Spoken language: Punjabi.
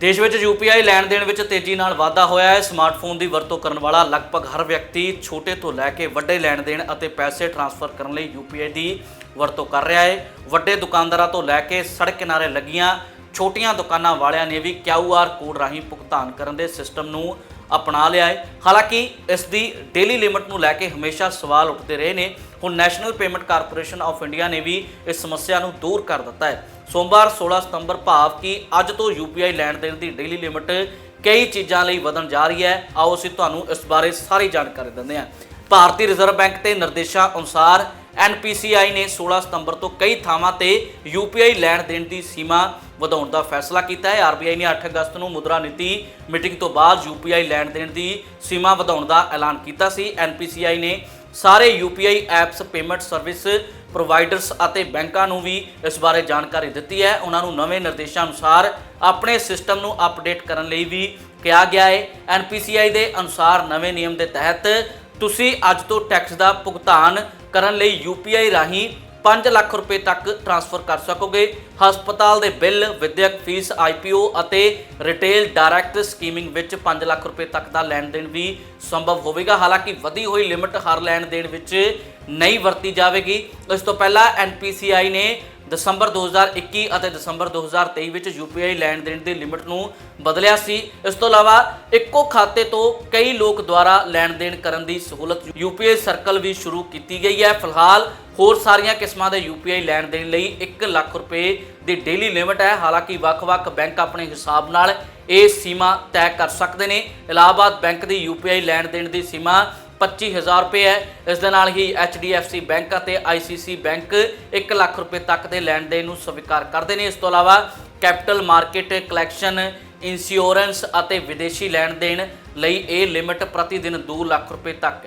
ਦੇਸ਼ ਵਿੱਚ UPI ਲੈਣ ਦੇਣ ਵਿੱਚ ਤੇਜ਼ੀ ਨਾਲ ਵਾਧਾ ਹੋਇਆ ਹੈ। ਸਮਾਰਟਫੋਨ ਦੀ ਵਰਤੋਂ ਕਰਨ ਵਾਲਾ ਲਗਭਗ ਹਰ ਵਿਅਕਤੀ ਛੋਟੇ ਤੋਂ ਲੈ ਕੇ ਵੱਡੇ ਲੈਣ ਦੇਣ ਅਤੇ ਪੈਸੇ ਟ੍ਰਾਂਸਫਰ ਕਰਨ ਲਈ UPI ਦੀ ਵਰਤੋਂ ਕਰ ਰਿਹਾ ਹੈ। ਵੱਡੇ ਦੁਕਾਨਦਾਰਾਂ ਤੋਂ ਲੈ ਕੇ ਸੜਕ ਕਿਨਾਰੇ ਲੱਗੀਆਂ ਛੋਟੀਆਂ ਦੁਕਾਨਾਂ ਵਾਲਿਆਂ ਨੇ ਵੀ QR ਕੋਡ ਰਾਹੀਂ ਭੁਗਤਾਨ ਕਰਨ ਦੇ ਸਿਸਟਮ ਨੂੰ ਅਪਣਾ ਲਿਆ ਹੈ। ਹਾਲਾਂਕਿ ਇਸ ਦੀ ਡੇਲੀ ਲਿਮਿਟ ਨੂੰ ਲੈ ਕੇ ਹਮੇਸ਼ਾ ਸਵਾਲ ਉੱਠਦੇ ਰਹੇ ਨੇ। ਹੁਣ national payment corporation of India ਨੇ ਵੀ ਇਸ ਸਮੱਸਿਆ ਨੂੰ ਦੂਰ ਕਰ ਦਿੱਤਾ ਹੈ। ਸੋਮਵਾਰ 16 ਸਤੰਬਰ ਭਾਵ ਕਿ ਅੱਜ ਤੋਂ UPI ਲੈਣ ਦੇਣ ਦੀ ਡੇਲੀ ਲਿਮਿਟ ਕਈ ਚੀਜ਼ਾਂ ਲਈ ਵਧਣ ਜਾ ਰਹੀ ਹੈ। ਆਓ ਅਸੀਂ ਤੁਹਾਨੂੰ ਇਸ ਬਾਰੇ ਸਾਰੀ ਜਾਣਕਾਰੀ ਦਿੰਦੇ ਹਾਂ। ਭਾਰਤੀ ਰਿਜ਼ਰਵ ਬੈਂਕ ਦੇ ਨਿਰਦੇਸ਼ਾਂ ਅਨੁਸਾਰ NPCI ਨੇ 16 ਸਤੰਬਰ ਤੋਂ ਕਈ ਥਾਵਾਂ ਤੇ UPI ਲੈਣ ਦੇਣ ਦੀ ਸੀਮਾ ਵਧਾਉਣ ਦਾ ਫੈਸਲਾ ਕੀਤਾ ਹੈ। RBI ਨੇ 8 ਅਗਸਤ ਨੂੰ ਮੁਦਰਾ ਨੀਤੀ ਮੀਟਿੰਗ ਤੋਂ ਬਾਅਦ UPI ਲੈਣ ਦੇਣ ਦੀ ਸੀਮਾ ਵਧਾਉਣ ਦਾ ਐਲਾਨ ਕੀਤਾ ਸੀ। NPCI ਨੇ ਸਾਰੇ UPI apps, payment service providers ਅਤੇ ਬੈਂਕਾਂ ਨੂੰ ਵੀ ਇਸ ਬਾਰੇ ਜਾਣਕਾਰੀ ਦਿੱਤੀ ਹੈ। ਉਹਨਾਂ ਨੂੰ ਨਵੇਂ ਨਿਰਦੇਸ਼ਾਂ ਅਨੁਸਾਰ ਆਪਣੇ ਸਿਸਟਮ ਨੂੰ ਅਪਡੇਟ ਕਰਨ ਲਈ ਵੀ ਕਿਹਾ ਗਿਆ ਹੈ। NPCI ਦੇ ਅਨੁਸਾਰ ਨਵੇਂ ਨਿਯਮ ਦੇ ਤਹਿਤ ਤੁਸੀਂ ਅੱਜ ਤੋਂ ਟੈਕਸ ਦਾ ਭੁਗਤਾਨ ਕਰਨ ਲਈ UPI ਰਾਹੀਂ 5 ਲੱਖ ਰੁਪਏ ਤੱਕ ਟ੍ਰਾਂਸਫਰ ਕਰ ਸਕੋਗੇ। ਹਸਪਤਾਲ ਦੇ ਬਿੱਲ, ਵਿਦਿਅਕ ਫੀਸ IPO ਅਤੇ ਰਿਟੇਲ ਡਾਇਰੈਕਟ ਸਕੀਮਿੰਗ ਵਿੱਚ 5 ਲੱਖ ਰੁਪਏ ਤੱਕ ਦਾ ਲੈਣ ਦੇਣ ਵੀ ਸੰਭਵ ਹੋਵੇਗਾ। ਹਾਲਾਂਕਿ ਵਧੀ ਹੋਈ ਲਿਮਿਟ ਹਰ ਲੈਣ ਦੇਣ ਵਿੱਚ ਨਹੀਂ ਵਰਤੀ ਜਾਵੇਗੀ। ਇਸ ਤੋਂ ਪਹਿਲਾਂ NPCI ਨੇ ਦਸੰਬਰ 2021 ਅਤੇ ਦਸੰਬਰ 2023 ਵਿੱਚ UPI ਲੈਣ ਦੇਣ ਦੀ ਲਿਮਿਟ ਨੂੰ ਬਦਲਿਆ ਸੀ। ਇਸ ਤੋਂ ਇਲਾਵਾ ਇੱਕੋ ਖਾਤੇ ਤੋਂ ਕਈ ਲੋਕ ਦੁਆਰਾ ਲੈਣ ਦੇਣ ਕਰਨ ਦੀ ਸਹੂਲਤ UPI ਸਰਕਲ ਵੀ ਸ਼ੁਰੂ ਕੀਤੀ ਗਈ ਹੈ। ਫਿਲਹਾਲ ਹੋਰ ਸਾਰੀਆਂ ਕਿਸਮਾਂ ਦੇ UPI ਲੈਣ ਦੇਣ ਲਈ 1 ਲੱਖ ਰੁਪਏ ਦੀ ਡੇਲੀ ਲਿਮਿਟ ਹੈ। ਹਾਲਾਂਕਿ ਵੱਖ-ਵੱਖ ਬੈਂਕ ਆਪਣੇ ਹਿਸਾਬ ਨਾਲ ਇਹ ਸੀਮਾ ਤੈਅ ਕਰ ਸਕਦੇ ਨੇ। ਇਲਾਹਾਬਾਦ ਬੈਂਕ ਦੀ UPI ਲੈਣ ਦੇਣ ਦੀ ਸੀਮਾ 25000 ਰੁਪਏ ਹੈ। ਇਸ ਦੇ ਨਾਲ ਹੀ HDFC ਬੈਂਕ ਅਤੇ ICC ਬੈਂਕ 1 ਲੱਖ ਰੁਪਏ ਤੱਕ ਦੇ ਲੈਣ ਦੇਣ ਨੂੰ ਸਵੀਕਾਰ ਕਰਦੇ ਨੇ। ਇਸ ਤੋਂ ਇਲਾਵਾ ਕੈਪੀਟਲ ਮਾਰਕੀਟ ਕਲੈਕਸ਼ਨ, ਇੰਸ਼ੋਰੈਂਸ ਅਤੇ ਵਿਦੇਸ਼ੀ ਲੈਣ ਦੇਣ ਲਈ ਇਹ ਲਿਮਿਟ ਪ੍ਰਤੀ ਦਿਨ 2 ਲੱਖ ਰੁਪਏ ਤੱਕ ਹੈ।